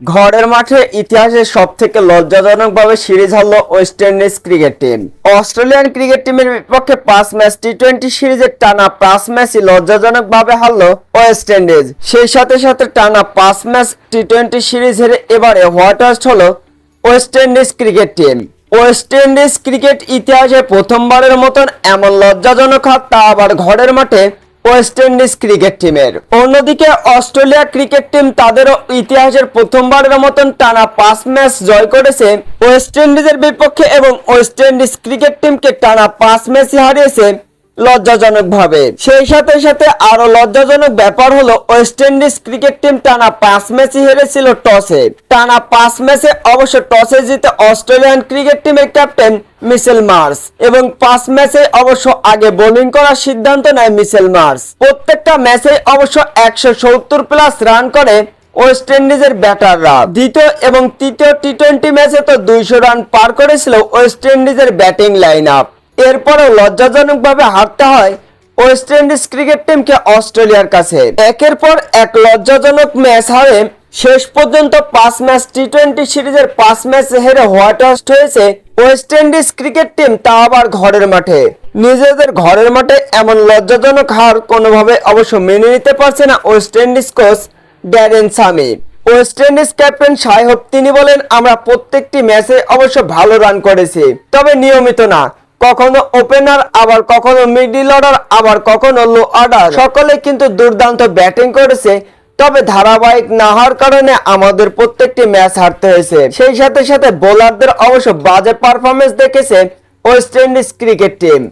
ঘরের মাঠে ইতিহাসে সব থেকে লজ্জাজনকভাবে series হারলো West Indies cricket team. Australian cricket টিমের বিপক্ষে পাঁচ ম্যাচ টি টোয়েন্টি সিরিজের টানা পাঁচ ম্যাচই লজ্জাজনকভাবে হারল ওয়েস্ট ইন্ডিজ। সেই সাথে সাথে টানা পাঁচ ম্যাচ টি টোয়েন্টি সিরিজ হেরে এবারে হাউস হলো West Indies cricket team. West Indies cricket ইতিহাসে প্রথমবারের মতন এমন লজ্জাজনক হাত তা আবার ঘরের মাঠে ওয়েস্ট ইন্ডিজ ক্রিকেট টিমের। অন্যদিকে অস্ট্রেলিয়া ক্রিকেট টিম তাদেরও ইতিহাসের প্রথমবারের মতন টানা পাঁচ ম্যাচ জয় করেছে। ওয়েস্ট ইন্ডিজের বিপক্ষে এবং ওয়েস্ট ইন্ডিজ ক্রিকেট টিমকে টানা পাঁচ ম্যাচই হারিয়েছে লজ্জাজনক ভাবে সেই সাথে সাথে আরও লজ্জাজনক ব্যাপার হলো ওয়েস্ট ইন্ডিজ ক্রিকেট টিম টানা পাঁচ ম্যাচই হেরেছিল টসে। টানা পাঁচ ম্যাচে অবশ্য টসে জিতে অস্ট্রেলিয়ান ক্রিকেট টিমের ক্যাপ্টেন মিসেল মার্স এবং পাঁচ ম্যাচে অবশ্য আগে বোলিং করার সিদ্ধান্ত নেয় মিসেল মার্স। প্রত্যেকটা ম্যাচে অবশ্য একশো সত্তর প্লাস রান করে ওয়েস্ট ইন্ডিজের ব্যাটাররা। দ্বিতীয় এবং তৃতীয় টি টোয়েন্টি ম্যাচে তো দুইশো রান পার করেছিল ওয়েস্ট ইন্ডিজের ব্যাটিং লাইন আপ এরপরেও লজ্জাজনকভাবে হারতে হয় ওয়েস্ট ইন্ডিজ ক্রিকেট টিমকে অস্ট্রেলিয়ার কাছে। একের পর এক লজ্জাজনক ম্যাচ হারে শেষ পর্যন্ত পাঁচ ম্যাচ টি টোয়েন্টি সিরিজের পাঁচ ম্যাচ হেরে হোয়াইট হাউস হয়েছে ওয়েস্ট ইন্ডিজ ক্রিকেট টিম তা আবার ঘরের মাঠে। নিজেদের ঘরের মাঠে এমন লজ্জাজনক হার কোনোভাবে অবশ্য মেনে নিতে পারছে না West Indies coach Darren Sammy. West Indies captain সাহেব তিনি বলেন, আমরা প্রত্যেকটি ম্যাচে অবশ্য ভালো রান করেছি, তবে নিয়মিত না। কখনো ওপেনার আবার কখনো মিডল অর্ডার আবার কখনো লো অর্ডার সকলে কিন্তু দুর্দান্ত ব্যাটিং করেছে, তবে ধারাবাহিক না হওয়ার কারণে আমাদের প্রত্যেকটি ম্যাচ হারতে হয়েছে। সেই সাথে সাথে বোলারদের অবশ্য বাজে পারফরমেন্স দেখেছে ওয়েস্ট ইন্ডিজ ক্রিকেট টিম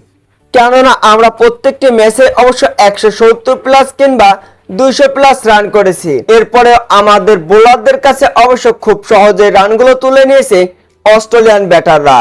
কেননা আমরা প্রত্যেকটি ম্যাচে অবশ্য একশো সত্তর প্লাস কিংবা দুইশো প্লাস রান করেছি। এরপরে আমাদের বোলারদের কাছে অবশ্য খুব সহজে রানগুলো তুলে নিয়েছে অস্ট্রেলিয়ান ব্যাটাররা